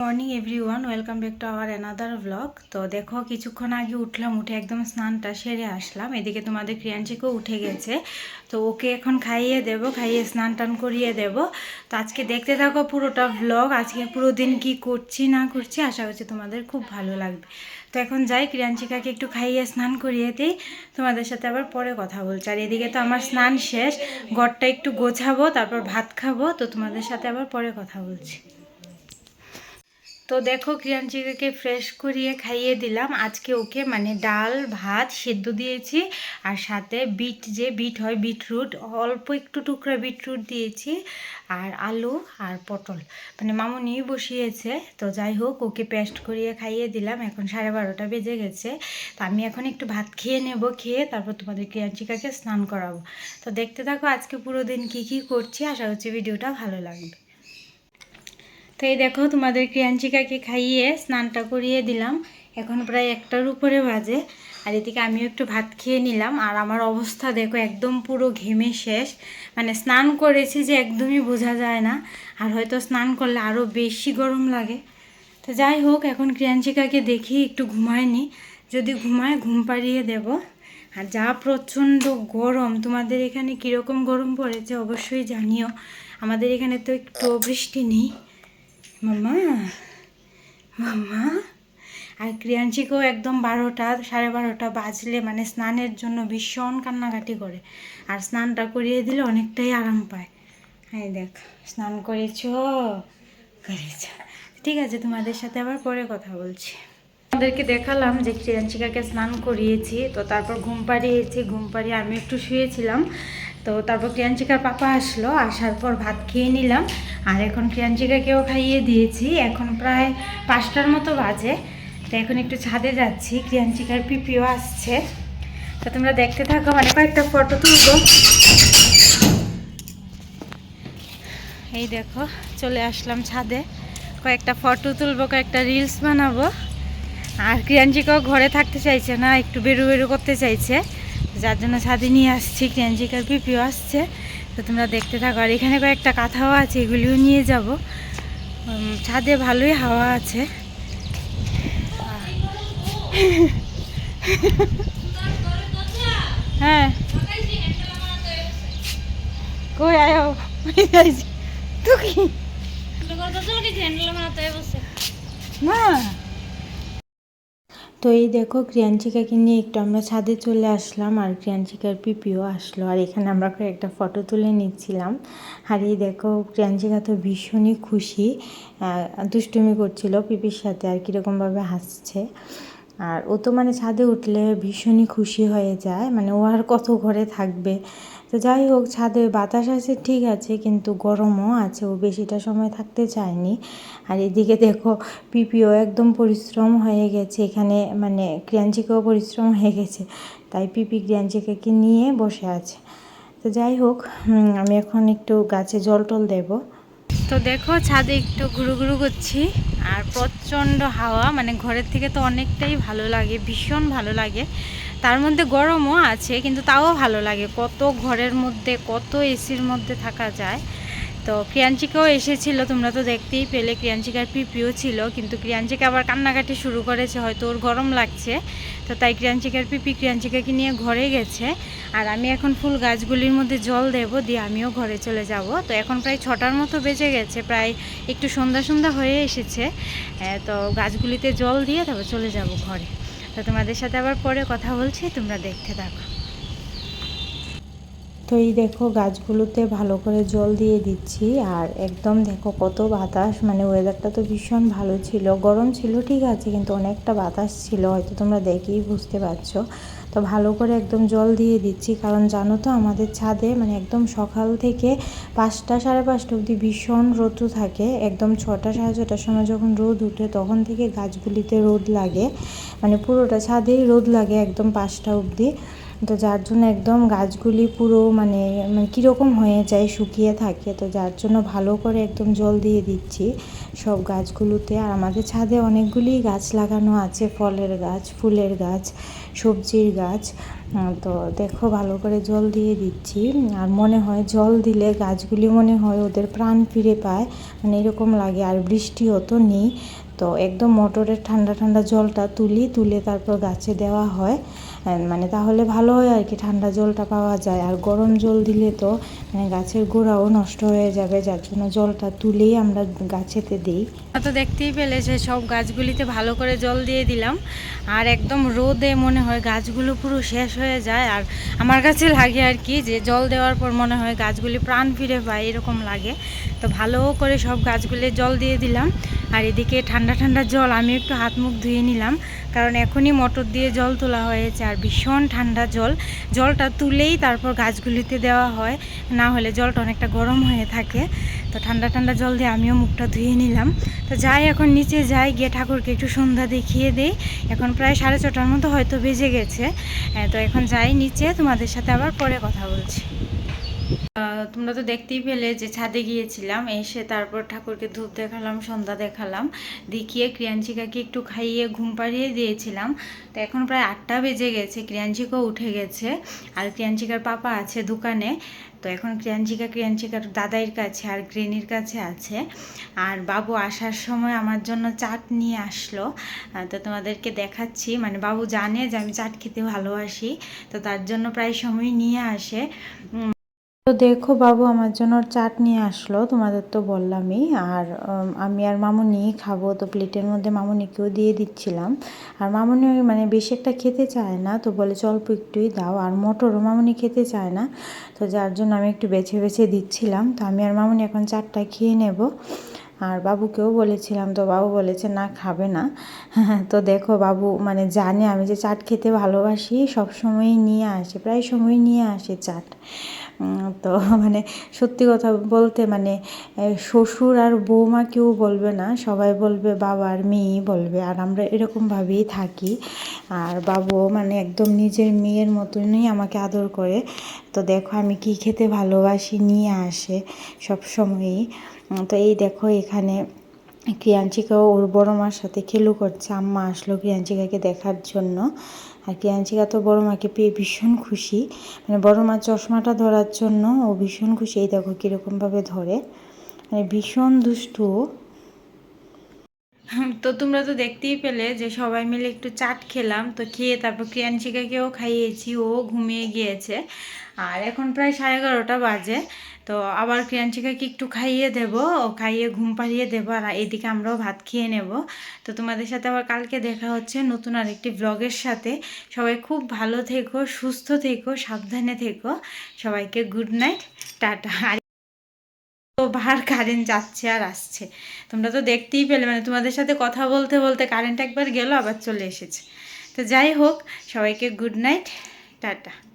Morning, everyone. Welcome back to our another blog তো দেখো, কিছুক্ষণ আগে উঠলাম, উঠে একদম স্নানটা সেরে আসলাম। এদিকে তোমাদের ক্রিয়াঞ্চিকেও উঠে গেছে। তো ওকে এখন খাইয়ে দেব, খাইয়ে স্নান টান করিয়ে দেব। তো আজকে দেখতে থাকো পুরোটা ব্লগ আজকে পুরো দিন কি করছি, না করছি, আশা করছি তোমাদের খুব ভালো লাগবে। তো এখন যাই, ক্রিয়াঞ্চিকাকে একটু খাইয়ে স্নান করিয়ে দিই। তোমাদের সাথে আবার পরে কথা বলছি। আর এদিকে তো আমার স্নান শেষ। ঘরটা একটু গোছাবো, তারপর ভাত খাব। তো তোমাদের সাথে আবার পরে কথা বলছি। তো দেখো ক্রিয়াঞ্চিকাকে ফ্রেশ করিয়ে খাইয়ে দিলাম। আজকে ওকে মানে ডাল, ভাত সেদ্ধ দিয়েছি আর সাথে বিট যে বিট হয় বিটরুট, অল্প একটু টুকরা বিটরুট দিয়েছি আর আলু আর পটল। মানে মামুনি বসিয়েছে, তো যাই হোক ওকে পেস্ট করিয়ে খাইয়ে দিলাম। এখন সাড়ে বারোটা বেজে গেছে, তো আমি এখন একটু ভাত খেয়ে নেব, খেয়ে তারপর তোমাদের ক্রিয়াঞ্চিকাকে স্নান করাবো। তো দেখতে থাকো আজকে পুরো দিন কী কী করছি, আশা করছি ভিডিওটা ভালো লাগবে। তো এই দেখো তোমাদের ক্রিয়াঞ্চিকাকে খাইয়ে স্নানটা করিয়ে দিলাম। এখন প্রায় একটার উপরে বাজে। আর এদিকে আমিও একটু ভাত খেয়ে নিলাম। আর আমার অবস্থা দেখো একদম পুরো ঘেমে শেষ। মানে স্নান করেছি যে একদমই বোঝা যায় না। আর হয়তো স্নান করলে আরও বেশি গরম লাগে। তো যাই হোক, এখন ক্রিয়াঞ্চিকাকে দেখি একটু ঘুমায়নি। যদি ঘুমায়, ঘুম পাড়িয়ে দেব। আর যা প্রচণ্ড গরম, তোমাদের এখানে কীরকম গরম পড়েছে অবশ্যই জানিও। আমাদের এখানে তো একটু বৃষ্টি নেই। মামা মামা, আর ক্রিয়াঞ্চিকেও একদম বারোটা, সাড়ে বারোটা বাজলে মানে স্নানের জন্য ভীষণ কান্নাকাটি করে। আর স্নানটা করিয়ে দিলে অনেকটাই আরাম পায়। হ্যাঁ দেখ, স্নান করেছ করেছ। ঠিক আছে, তোমাদের সাথে আবার পরে কথা বলছি। আমাদেরকে দেখালাম যে ক্রিয়াঞ্চিকাকে স্নান করিয়েছি, তো তারপর ঘুম পাড়িয়েছি। ঘুম পাড়িয়ে আমি একটু শুয়েছিলাম। তো তারপর ক্রিয়াঞ্চিকার পাপা আসলো, আসার পর ভাত খেয়ে নিলাম। আর এখন ক্রিয়াঞ্চিকাকেও খাইয়ে দিয়েছি। এখন প্রায় পাঁচটার মতো বাজে। তো এখন একটু ছাদে যাচ্ছি ক্রিয়াঞ্চিকার পিপিও আসছে। তো তোমরা দেখতে থাকো মানে কয়েকটা ফটো তুলবো। এই দেখো, চলে আসলাম ছাদে। কয়েকটা ফটো তুলবো, কয়েকটা রিলস বানাবো। আর ক্রিয়াঞ্চিকাও ঘরে থাকতে চাইছে না, একটু বেরু বেরু করতে চাইছে। যার জন্য ছাদে নিয়ে আসছি ক্রিয়াঞ্চিকার পিপিও আসছে তো তোমরা দেখতে থাকো আর এখানে কয়েকটা কাঁথাও আছে এগুলিও নিয়ে যাব ছাদে ভালোই হাওয়া আছে হ্যাঁ কই আয়ো তুই কি না তো এই দেখো ক্রিয়াঞ্চিকাকে নিয়ে একটু আমরা ছাদে চলে আসলাম আর ক্রিয়াঞ্চিকার পিপিও আসলো। আর এখানে আমরা একটা ফটো তুলে নিচ্ছিলাম। আর এই দেখো ক্রিয়াঞ্চিকা তো ভীষণই খুশি দুষ্টুমি করছিল পিপির সাথে আর কীরকমভাবে হাসছে। আর ও তো মানে ছাদে উঠলে ভীষণই খুশি হয়ে যায়। মানে ও আর কত ঘরে থাকবে? তো যাই হোক, ছাদে বাতাস আছে, ঠিক আছে, কিন্তু গরমও আছে, ও বেশিটা সময় থাকতে চায়নি। আর এদিকে দেখো, পিপিও একদম পরিশ্রম হয়ে গেছে, এখানে মানে ক্রিয়াঞ্চিকাও পরিশ্রম হয়ে গেছে, তাই পিপি ক্রিয়াঞ্চিকাকে নিয়ে বসে আছে। তো যাই হোক আমি এখন একটু গাছে জল টল দেবো। তো দেখো, ছাদে একটু ঘুরু ঘুরু করছি, আর প্রচণ্ড হাওয়া মানে ঘরের থেকে তো অনেকটাই ভালো লাগে, ভীষণ ভালো লাগে। তার মধ্যে গরমও আছে, কিন্তু তাও ভালো লাগে। কত ঘরের মধ্যে, কত এসির মধ্যে থাকা যায়। তো ক্রিয়াঞ্চিকাও এসেছিল, তোমরা তো দেখতেই পেলে, ক্রিয়াঞ্চিকার পিপিও ছিল, কিন্তু ক্রিয়াঞ্চিকা আবার কান্নাকাটি শুরু করেছে, হয়তো ওর গরম লাগছে। তো তাই ক্রিয়াঞ্চিকার পিপি ক্রিয়াঞ্চিকাকে নিয়ে ঘরে গেছে। আর আমি এখন ফুল গাছগুলির মধ্যে জল দেব, দিয়ে আমিও ঘরে চলে যাব। তো এখন প্রায় ছটার মতো বেজে গেছে, প্রায় একটু সন্ধ্যা সন্ধ্যা হয়ে এসেছে। তো গাছগুলিতে জল দিয়ে তারপর চলে যাব ঘরে। তো তোমাদের সাথে আবার পরে কথা বলছি তোমরা দেখতে থাকো। তো এই দেখো গাছগুলোতে ভালো করে জল দিয়ে দিচ্ছি। আর একদম দেখো কত বাতাস মানে ওয়েদারটা তো ভীষণ ভালো ছিল। গরম ছিল, ঠিক আছে, কিন্তু অনেকটা বাতাস ছিল, হয়তো তোমরা দেখেই বুঝতে পারছ। তো ভালো করে একদম জল দিয়ে দিচ্ছি, কারণ জানো তো আমাদের ছাদে মানে একদম সকাল থেকে পাঁচটা সাড়ে পাঁচটা অবধি ভীষণ রোদ থাকে। একদম ছটা সাড়ে ছটার সময় যখন রোদ উঠে, তখন থেকে গাছগুলিতে রোদ লাগে। মানে পুরোটা ছাদেই রোদ লাগে একদম পাঁচটা অবধি। তো যার জন্য একদম গাছগুলি পুরো মানে মানে কীরকম হয়ে যায়, শুকিয়ে থাকে, তো যার জন্য ভালো করে একদম জল দিয়ে দিচ্ছি সব গাছগুলোতে। আর আমাদের ছাদে অনেকগুলি গাছ লাগানো আছে, ফলের গাছ, ফুলের গাছ, সবজির গাছ। তো দেখো ভালো করে জল দিয়ে দিচ্ছি। আর মনে হয় জল দিলে গাছগুলি মনে হয় ওদের প্রাণ ফিরে পায় মানে এরকম লাগে। আর বৃষ্টিও তো নেই, তো একদম মোটরের ঠান্ডা ঠান্ডা জলটা তুলি, তুলে তারপর গাছে দেওয়া হয়। মানে তাহলে ভালো হয় আর কি, ঠান্ডা জলটা পাওয়া যায়। আর গরম জল দিলে তো মানে গাছের গোড়াও নষ্ট হয়ে যাবে, যার জন্য জলটা তুলেই আমরা গাছেতে দিই। তো দেখতেই পেলে যে সব গাছগুলিতে ভালো করে জল দিয়ে দিলাম। আর একদম রোদে মনে হয় গাছগুলো পুরো শেষ হয়ে যায়। আর আমার কাছে লাগে আর কি, যে জল দেওয়ার পর মনে হয় গাছগুলি প্রাণ ফিরে পায়, এরকম লাগে। তো ভালো করে সব গাছগুলি জল দিয়ে দিলাম। আর এদিকে ঠান্ডা ঠান্ডা জল, আমি একটু হাত মুখ ধুয়ে নিলাম। কারণ এখনই মোটর দিয়ে জল তোলা হয়েছে। আর ভীষণ ঠান্ডা জল। জলটা তুলেই তারপর গাছগুলিতে দেওয়া হয়। না হলে জলটা অনেকটা গরম হয়ে থাকে। তো ঠান্ডা ঠান্ডা জল দিয়ে আমিও মুখটা ধুয়ে নিলাম। তো যাই, এখন নিচে যাই, গিয়ে ঠাকুরকে একটু সন্ধ্যা দেখিয়ে দেই। এখন প্রায় সাড়ে ছটার মতো হয়তো বেজে গেছে। তো এখন যাই নিচে, তোমাদের সাথে আবার পরে কথা বলছি। তোমরা তো দেখতেই পেলে যে ছাদে গিয়েছিলাম, এসে তারপর ঠাকুরকে ধূপ দেখালাম, সন্ধ্যা দেখালাম, দেখিয়ে ক্রিয়াঞ্চিকাকে একটু খাইয়ে ঘুম পাড়িয়ে দিয়েছিলাম। তো এখন প্রায় আটটা বেজে গেছে ক্রিয়াঞ্চিকাও উঠে গেছে, আর ক্রিয়াঞ্চিকার পাপা আছে দোকানে। তো এখন ক্রিয়াঞ্চিকা ক্রিয়াঞ্চিকার দাদাইয়ের কাছে আর গ্রেনির কাছে আছে। আর বাবু আসার সময় আমার জন্য চাট নিয়ে আসলো। তো তোমাদেরকে দেখাচ্ছি মানে বাবু জানে যে আমি চাট খেতে ভালোবাসি, তো তার জন্য প্রায় সময় নিয়ে আসে। তো দেখো বাবু, আমার জন্য চাট নিয়ে আসলো, তোমাদের তো বললামই। আর আমি আর মামুনি খাব, তো প্লেটের মধ্যে মামুনিকেও দিয়ে দিচ্ছিলাম। আর মামুনি মানে বেশি একটা খেতে চায় না, তো বলে অল্প একটুই দাও। আর মোটরও মামুনি খেতে চায় না, তো যার জন্য আমি একটু বেছে বেছে দিচ্ছিলাম। তো আমি আর মামুনি এখন চাটটা খেয়ে নেব। আর বাবুকেও বলেছিলাম, তো বাবু বলেছে, না, খাবে না। তো দেখো বাবু মানে জানে আমি যে চাট খেতে ভালোবাসি, সব সময়ই নিয়ে আসে, প্রায় সময় নিয়ে আসে চাট। তো মানে সত্যি কথা বলতে মানে শ্বশুর আর বৌমা কেউ বলবে না, সবাই বলবে বাবা আর মেয়েই বলবে, আর আমরা এরকমভাবেই থাকি। আর বাবু মানে একদম নিজের মেয়ের মতনই আমাকে আদর করে। তো দেখো আমি কি খেতে ভালোবাসি, নিয়ে আসে সব সময়ই। তো এই দেখো এখানে ক্রিয়াঞ্চিকাও ওর বড় মার সাথে খেলু করছে। আম্মা আসলো ক্রিয়াঞ্চিকাকে দেখার জন্য। আর ক্রিয়াঞ্চিকা তো বড় মাকে পেয়ে ভীষণ খুশি। মানে বড় মার চশমাটা ধরার জন্য ও ভীষণ খুশি। এই দেখো কীরকমভাবে ধরে। মানে ভীষণ দুষ্টু। তো তোমরা তো দেখতেই পেলে যে সবাই মিলে একটু চাট খেলাম। তো খেয়ে তারপর ক্রিয়াঞ্চিকাকেও খাইয়েছি, ও ঘুমিয়ে গিয়েছে। আর এখন প্রায় সাড়ে এগারোটা বাজে। তো আবার ক্রিয়াঞ্চিকাকে একটু খাইয়ে দেব, ও খাইয়ে ঘুম পাড়িয়ে দেবো আর এদিকে আমরাও ভাত খেয়ে নেব। তো তোমাদের সাথে আবার কালকে দেখা হচ্ছে নতুন আরেকটি ব্লগের সাথে। সবাই খুব ভালো থেকো, সুস্থ থেকো, সাবধানে থেকো। সবাইকে গুড নাইট টাটা। বাহার কারেন্ট যাচ্ছে আর আসছে। তোমরা তো দেখতেই পেলে মানে তোমাদের সাথে কথা বলতে বলতে কারেন্ট একবার গেল, আবার চলে এসেছে। তো যাই হোক, সবাইকে গুড নাইট টাটা।